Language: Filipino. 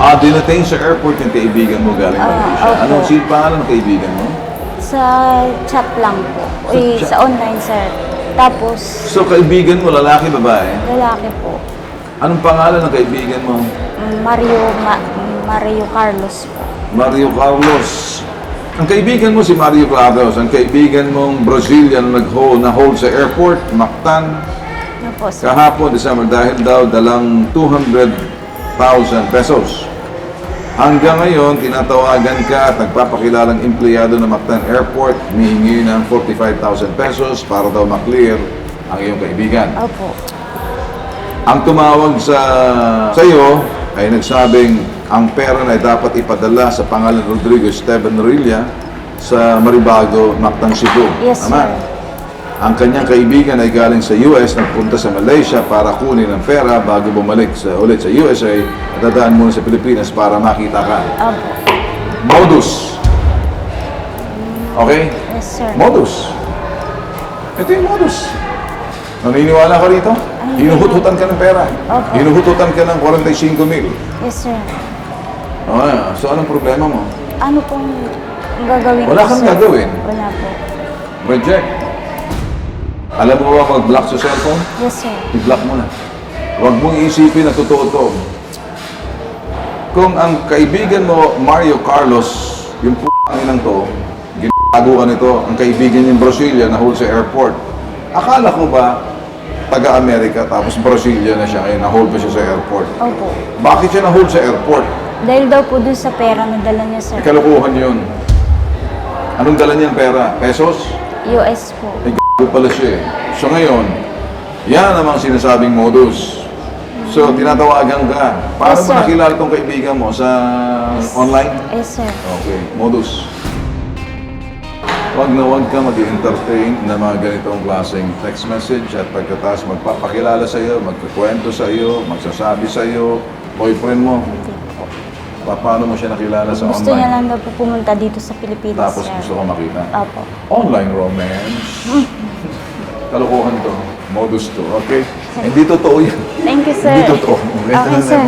Ah, dinating sa airport yung kaibigan mo galing Malaysia. opo. Anong si pangalan ng kaibigan mo? Sa chat lang po. Sa chat? sa online, sir. Tapos, So, kaibigan mo, lalaki, babae? lalaki po. Anong pangalan ng kaibigan mo? Mario, Ma- Mario Carlos po. Mario Carlos. Ang kaibigan mo si Mario Carlos, ang kaibigan mong Brazilian na nag-hold, na-hold sa airport, Mactan, Ano po, sir? kahapon, December, dahil daw dalang 200,000 pesos. Hanggang ngayon, tinatawagan ka at nagpapakilalang empleyado ng Mactan Airport, humihingi ng 45,000 pesos para daw maklear ang iyong kaibigan. Opo. Ang tumawag sa sa iyo ay nagsabing ang pera na dapat ipadala sa pangalan Rodrigo Esteban Rilla sa Maribago, Mactan, Cebu. Yes, Tama? sir. Ang kanyang kaibigan ay galing sa US, nagpunta sa Malaysia para kunin ang pera bago bumalik sa, ulit sa USA at dadaan muna sa Pilipinas para makita ka. Opo. Modus. Okay? Yes, sir. Modus. Ito yung modus. Naniniwala ka rito? Ay, Hinuhututan ka ng pera. Opo. Hinuhututan ka ng 45 mil. Yes, sir. Okay. So, anong problema mo? Ano pong gagawin Wala ko, kang sir? gagawin. Wala po. Reject. Alam mo ba mag-block sa cellphone? Yes, sir. I-block mo na. Huwag mong iisipin na totoo to. Kung ang kaibigan mo, Mario Carlos, yung p***ang inang to, ginagawa ka nito, ang kaibigan yung Brasilia na hold sa airport. Akala ko ba, taga-Amerika, tapos Brasilia na siya, ngayon na-hold pa siya sa airport. Opo. Bakit siya na-hold sa airport? Dahil daw po dun sa pera na dala niya, sir. Kalukuhan yun. Anong dala niyang pera? Pesos? US po. Ay, g***o pala siya eh. So ngayon, yan namang sinasabing modus. So, tinatawagan ka. Paano Yes, mo sir. nakilala tong kaibigan mo? Sa online? Yes, sir. Okay, modus. Huwag na huwag ka mag-entertain na mga ganitong klaseng text message at pagkatapos magpapakilala sa iyo, magkukwento sa iyo, magsasabi sa iyo, boyfriend mo, Hindi po. Pa- paano mo siya nakilala sa Gusto niya online? lang daw po pumunta dito sa Pilipinas, Tapos sir. gusto ko makita. Opo. Online romance. Kalokohan to. Modus to. Okay? Hindi totoo yan. Thank you, sir. Hindi totoo. Okay, sir.